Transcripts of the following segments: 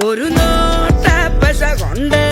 ഒരു നോട്ട പശ കൊണ്ട്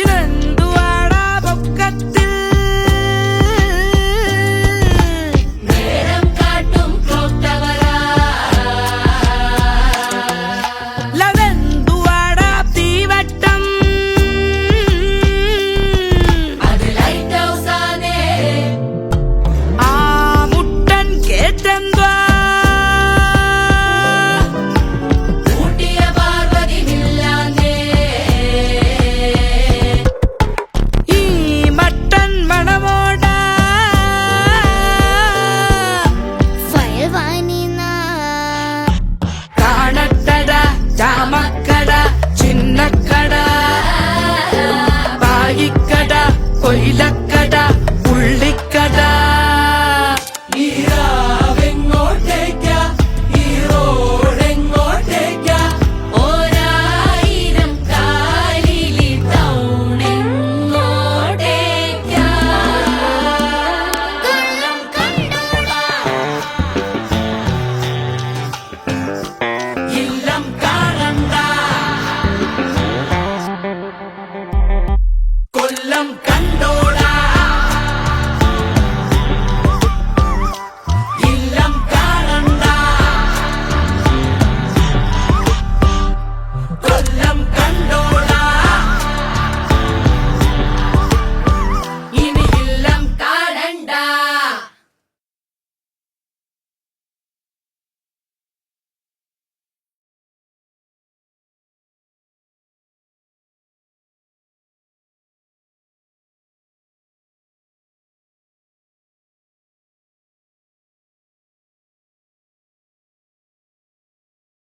ഇതെന്തുവാ? কাটা